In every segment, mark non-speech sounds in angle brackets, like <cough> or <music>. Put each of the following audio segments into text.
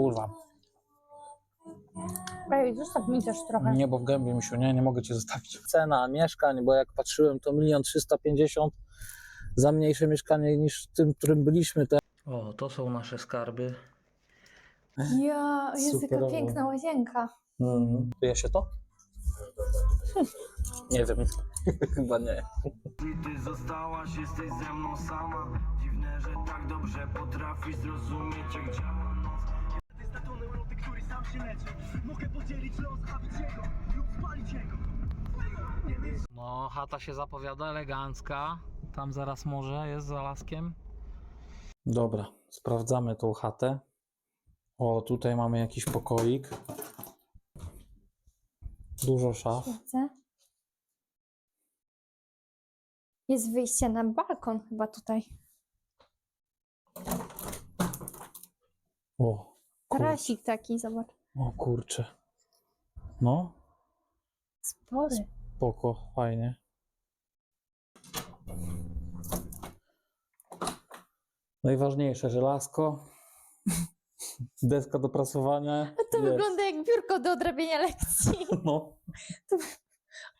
kurwa. Ej, zostaw mi też trochę. Nie, bo w gębie mi się, nie, nie mogę cię zostawić. Cena mieszkań, bo jak patrzyłem, to milion trzysta pięćdziesiąt za mniejsze mieszkanie niż w tym, którym byliśmy. Te... O, to są nasze skarby. Ja, jest taka Superowo. piękna łazienka. Mm. Czuje się to? <laughs> Nie wiem. <laughs> Chyba nie. Ty zostałaś, jesteś ze mną sama Dziwne, że tak dobrze potrafisz zrozumieć jak działa noc No, chata się zapowiada elegancka. Tam zaraz morze jest za laskiem. Dobra, sprawdzamy tą chatę. O, tutaj mamy jakiś pokoik. Dużo szaf. Jest wyjście na balkon chyba tutaj. O, kur... Tarasik taki, zobacz. O kurczę. No, Spory. spoko, fajnie. Najważniejsze żelazko. <laughs> Deska do prasowania. A to jest. wygląda jak biurko do odrabiania lekcji. <laughs> No.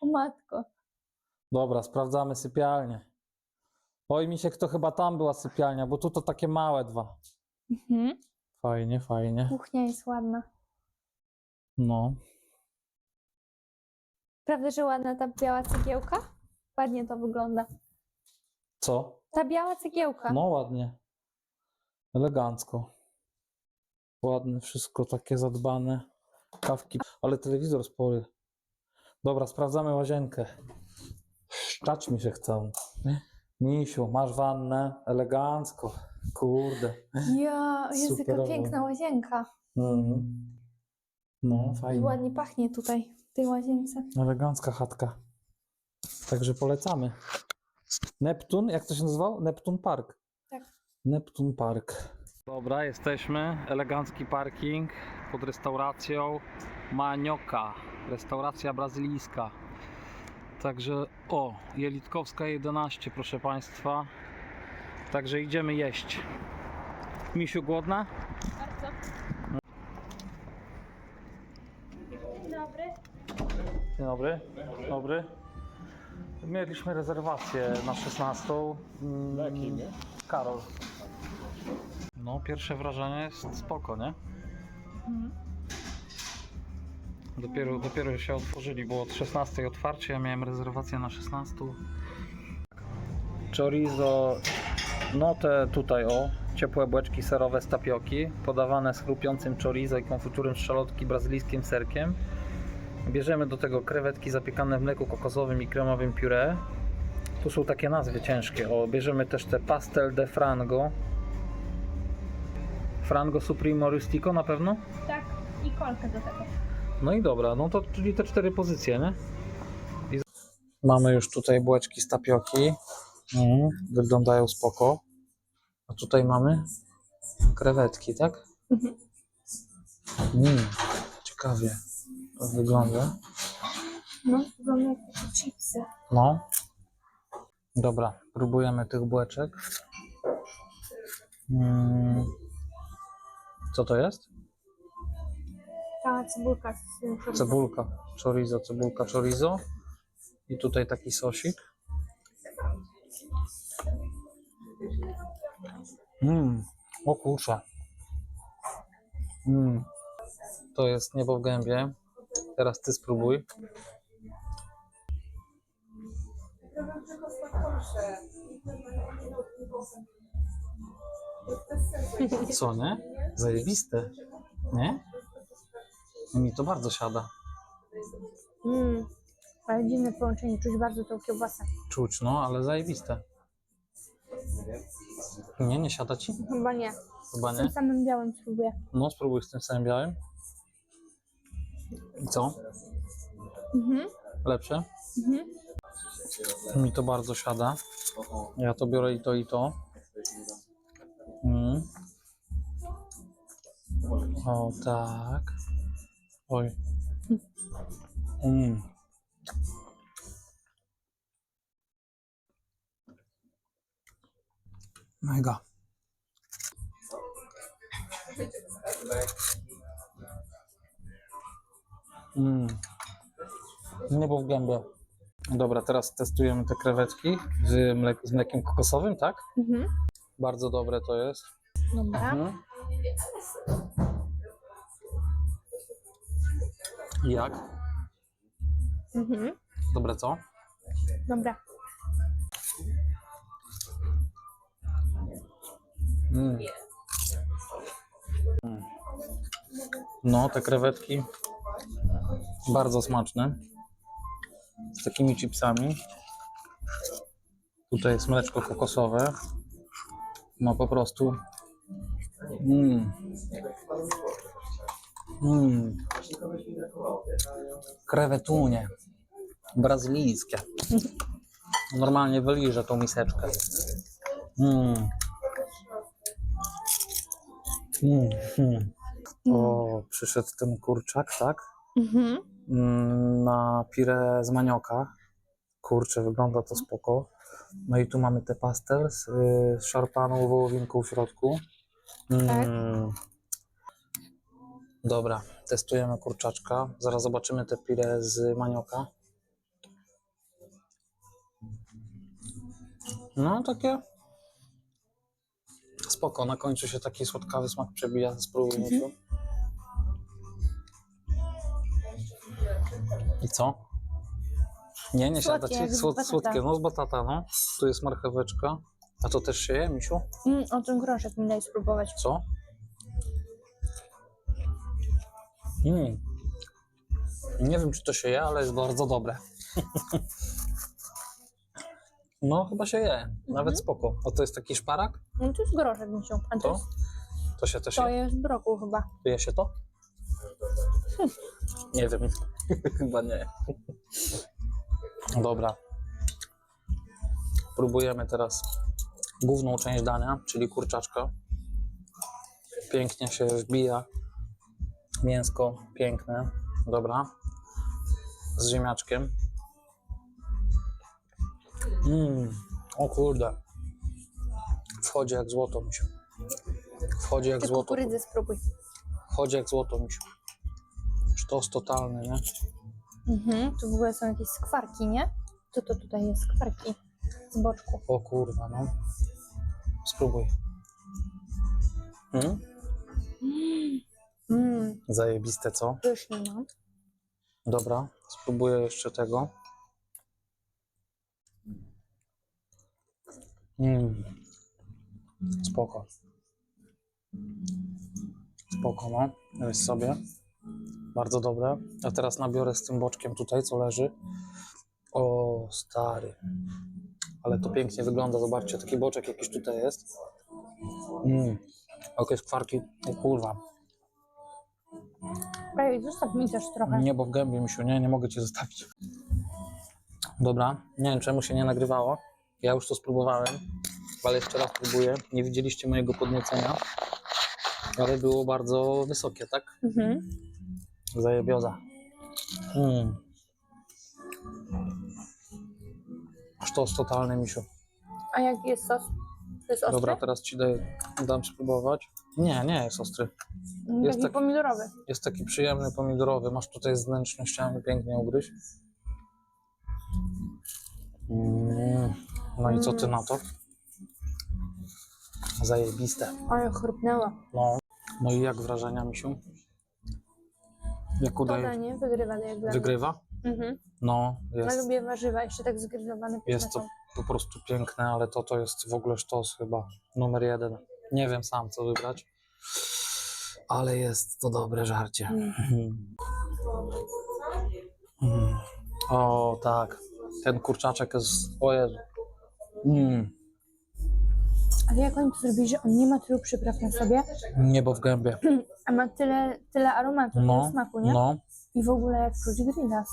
O matko. Dobra, sprawdzamy sypialnię. Oj, mi się kto chyba tam była sypialnia, bo tu to takie małe dwa. Mhm. Fajnie, fajnie. Kuchnia jest ładna. No. Prawda, że ładna ta biała cegiełka? Ładnie to wygląda. Co? Ta biała cegiełka. No ładnie. Elegancko. Ładne wszystko, takie zadbane. Kawki, ale telewizor spory. Dobra, sprawdzamy łazienkę. Szczać mi się chcą. Misiu, masz wannę? Elegancko. Kurde. Ja, jest taka piękna łazienka. Mhm. No, I fajnie. ładnie pachnie tutaj, w tej łazience. Elegancka chatka. Także polecamy. Neptun, jak to się nazywał? Neptun Park. Tak. Neptun Park. Dobra, jesteśmy. Elegancki parking pod restauracją Manioka. Restauracja brazylijska. Także, o, Jelitkowska 11, proszę Państwa. Także idziemy jeść. Misiu, głodna? Bardzo. Dzień dobry. Dzień dobry. Dobry. Mieliśmy rezerwację na 16. Mm, Karol. No, pierwsze wrażenie jest spoko, nie? Mhm. Dopiero, dopiero się otworzyli, było od 16 otwarcie, ja miałem rezerwację na 16. Chorizo, no te tutaj o, ciepłe błeczki serowe z tapioki, podawane z chrupiącym chorizo i konfiturem z szalotki brazylijskim serkiem. Bierzemy do tego krewetki zapiekane w mleku kokosowym i kremowym puree. Tu są takie nazwy ciężkie. O, bierzemy też te pastel de frango. Frango Supremo Rustico na pewno? Tak, i kolkę do tego. No i dobra, no to czyli te cztery pozycje, nie? I... Mamy już tutaj bułeczki z tapioki. Mm, wyglądają spoko. A tutaj mamy krewetki, tak? Mm, ciekawie wygląda. No, wygląda jak takie chipsy. No. Dobra, próbujemy tych bułeczek. Mm. Co to jest? Ta cebulka z chorizo. Cebulka, chorizo, cebulka, chorizo. I tutaj taki sosik. Mmm, o kurczę. Mmm, to jest niebo w gębie. Teraz ty spróbuj. Co, nie? Zajebiste. Nie? Mi to bardzo siada. Mmm, ale dziwne połączenie, czuć bardzo tą kiełbasę. Czuć, no, ale zajebiste. Nie, nie siada ci? Chyba nie. Chyba Z nie. tym samym białym spróbuję. No, spróbuj z tym samym białym. I co? Mhm. Lepsze? Mhm. Mi to bardzo siada. Ja to biorę i to, i to. Mm. O, tak. Oj. Mm. Mega. Mm. Niebo w gębę. Dobra, teraz testujemy te krewetki z, mlek z mlekiem kokosowym, tak? Mhm. Bardzo dobre to jest. Dobra. Mhm. Jak? Mhm. Dobre co? Dobra. Mm. Mm. No, te krewetki bardzo smaczne. Z takimi chipsami. Tutaj jest mleczko kokosowe. Ma po prostu. Mm. Mm. Krewetunie. Brazylijskie. Normalnie wyliżę tą miseczkę. Mm, mm. O, przyszedł ten kurczak, tak? Mhm. Mm, Na pire z manioka. Kurczę, wygląda to spoko. No i tu mamy te pastel z, y, szarpaną wołowinką w środku. Mm. Dobra, testujemy kurczaczka. Zaraz zobaczymy te pire z manioka. No, takie spoko. Na końcu się taki słodkawy smak przebija. Spróbuj, Misiu. I co? Nie, nie siada Słodkie, ci? jak z Słod, batata. słodkie, no z batata, no. Tu jest marcheweczka. A to też się je, Misiu? Mm, o ten groszek mi daj spróbować. Co? Mm. Nie wiem, czy to się je, ale jest bardzo dobre. <laughs> no, chyba się je. Nawet spoko. A to jest taki szparak? No to jest groszek mi się. A to, To? jest, To się też to je? jest brokuł chyba. Je się to? Nie wiem. <laughs> chyba nie. Dobra. Próbujemy teraz główną część dania, czyli kurczaczka. Pięknie się wbija. Mięsko piękne. Dobra. Z ziemniaczkiem. Mmm. O kurde. Wchodzi jak złoto mi się. Wchodzi jak Ty złoto. kukurydzę spróbuj. Wchodzi jak złoto mi się. Sztos totalny, nie? Mhm. Tu w ogóle są jakieś skwarki, nie? Co to tutaj jest? Skwarki z boczku. O kurwa, no. Spróbuj. Hmm? Mmm, Zajebiste, co? pyszny, no. Dobra, spróbuję jeszcze tego. Mm. Spoko. Spoko, no. Weź sobie. Bardzo dobre. A teraz nabiorę z tym boczkiem tutaj, co leży. O, stary. Ale to pięknie wygląda. Zobaczcie, taki boczek jakiś tutaj jest. Mm. Jakie skwarki. O kurwa. Ej, zostaw mi też trochę. Niebo w gębie, misiu, nie, nie mogę cię zostawić. Dobra, nie wiem czemu się nie nagrywało. Ja już to spróbowałem, ale jeszcze raz próbuję. Nie widzieliście mojego podniecenia, ale było bardzo wysokie, tak? Mhm. Zajebioza. Mm. Sztos totalny, misiu. A jaki jest sos? To jest ostry? Dobra, teraz ci daję, dam spróbować. Nie, nie jest ostry. Mm, jest Taki taki- pomidorowy. Jest taki przyjemny pomidorowy. Masz tutaj z wnętrznościami pięknie ugryźć. Mm. No i co ty na to? Zajebiste. Ale chrupnęła. No. No i jak wrażenia, misiu? Jak udaje? danie wygrywa jak dla mnie. Wygrywa? Mhm. No, Ja jest, lubię warzywa, jeszcze tak zgrillowane. jest to po prostu piękne, ale to to jest w ogóle sztos chyba numer jeden. Nie wiem sam co wybrać, ale jest to dobre żarcie. Mm. Mm. O tak, ten kurczaczek jest, o Jezu. Mm. Ale jak oni to zrobili, że on nie ma tylu przypraw na sobie, Niebo w gębie. <clears throat> a ma tyle, tyle aromatu, No, tyle smaku, nie? no, I w ogóle jak czuć grilla.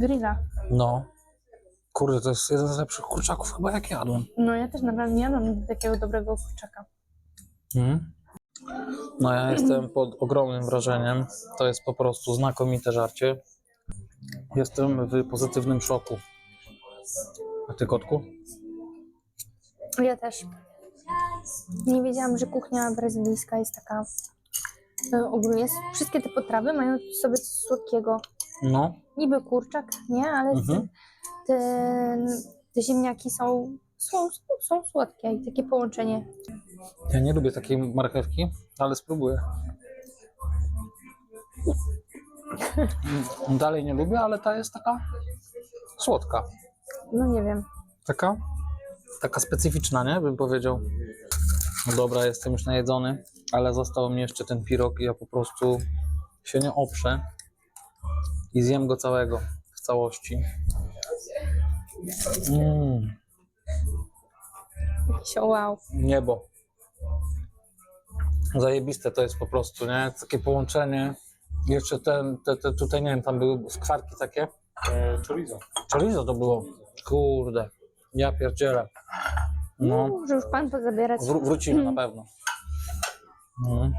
Grilla. no. Kurde, to jest jeden z lepszych kurczaków chyba jak jadłem. No ja też naprawdę nie jadłam takiego dobrego kurczaka. Mm. No ja jestem pod ogromnym wrażeniem. To jest po prostu znakomite żarcie. Jestem w pozytywnym szoku. A ty kotku? Ja też. Nie wiedziałam, że kuchnia brazylijska jest taka E, ogólnie wszystkie te potrawy mają w sobie coś słodkiego. No, Niby kurczak, nie? Ale Mhm. te, te ziemniaki są, są, są słodkie i takie połączenie. ja nie lubię takiej marchewki, ale spróbuję. Mm, <laughs> Dalej nie lubię, ale ta jest taka słodka. No nie wiem. Taka, taka specyficzna, nie? Bym powiedział. No dobra, jestem już najedzony, ale został mi jeszcze ten pirog i ja po prostu się nie oprzę i zjem go całego, w całości. Mm, wow. niebo. Zajebiste to jest po prostu, nie? Takie połączenie. Jeszcze ten, te, te, tutaj, nie wiem, tam były skwarki takie. E, chorizo. Chorizo to było. Kurde, ja pierdzielę. No. Może już pan pozabierać. Wró- wrócimy na pewno. No.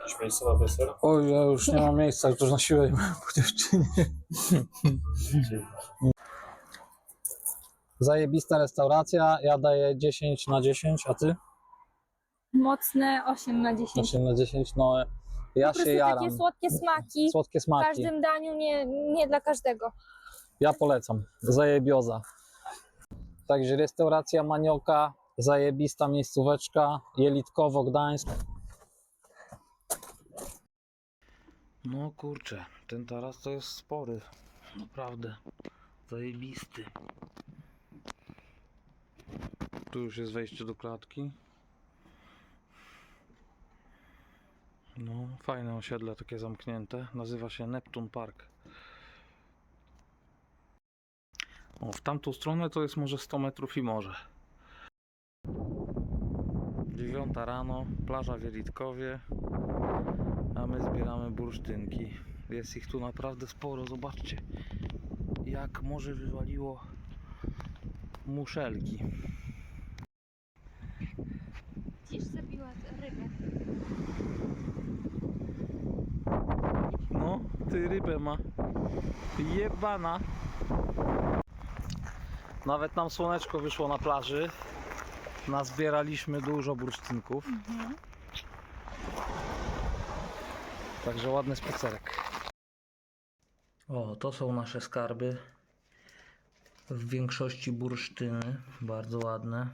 Jakieś miejsce na deser? Oj, ja już nie mam miejsca, już na siłę po dziewczynie. <laughs> Zajebista restauracja, ja daję 10 na 10, a ty? Mocne 8 na 10. 8 na 10, no ja po się jaram. takie słodkie smaki. Słodkie W smaki. każdym daniu nie, nie dla każdego. Ja polecam. Zajebioza. Także restauracja Manioka, zajebista miejscóweczka, Jelitkowo, Gdańsk. No kurczę, ten taras to jest spory. Naprawdę. Zajebisty. Tu już jest wejście do klatki. No, fajne osiedle takie zamknięte. Nazywa się Neptun Park. O, w tamtą stronę to jest może 100 metrów i morze. Dziewiąta rano, plaża w Jelitkowie, a my zbieramy bursztynki. Jest ich tu naprawdę sporo, zobaczcie jak morze wywaliło muszelki. Gdzieś zabiła rybę. No, ty rybę ma. Jebana. Nawet nam słoneczko wyszło na plaży. Nazbieraliśmy dużo bursztynków. Także ładny spacerek. O, to są nasze skarby. W większości bursztyny. Bardzo ładne.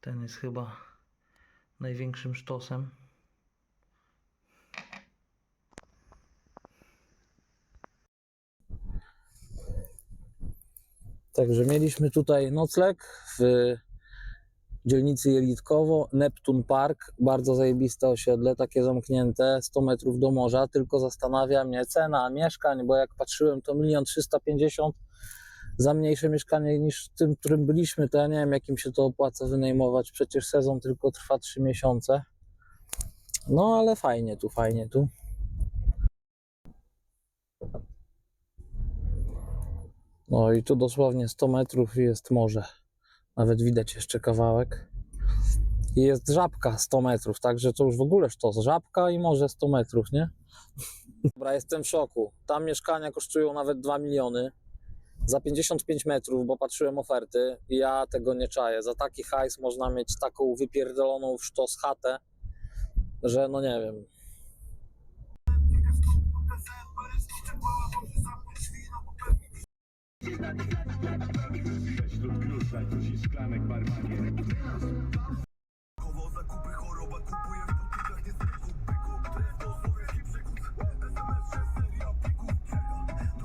Ten jest chyba największym sztosem. Także mieliśmy tutaj nocleg w dzielnicy Jelitkowo, Neptun Park, bardzo zajebiste osiedle, takie zamknięte, 100 metrów do morza, tylko zastanawia mnie cena mieszkań, bo jak patrzyłem to 1 350 za mniejsze mieszkanie niż w tym, którym byliśmy, to ja nie wiem jakim się to opłaca wynajmować, przecież sezon tylko trwa 3 miesiące. No ale fajnie tu, fajnie tu. No i tu dosłownie 100 metrów jest morze. Nawet widać jeszcze kawałek. I jest żabka 100 metrów, także to już w ogóle sztos. Żabka i morze 100 metrów, nie? Dobra, jestem w szoku. Tam mieszkania kosztują nawet 2 miliony. Za 55 metrów, bo patrzyłem oferty ja tego nie czaję. Za taki hajs można mieć taką wypierdoloną w sztos chatę, że no nie wiem. Wśród gruz, tuzi szklanek choro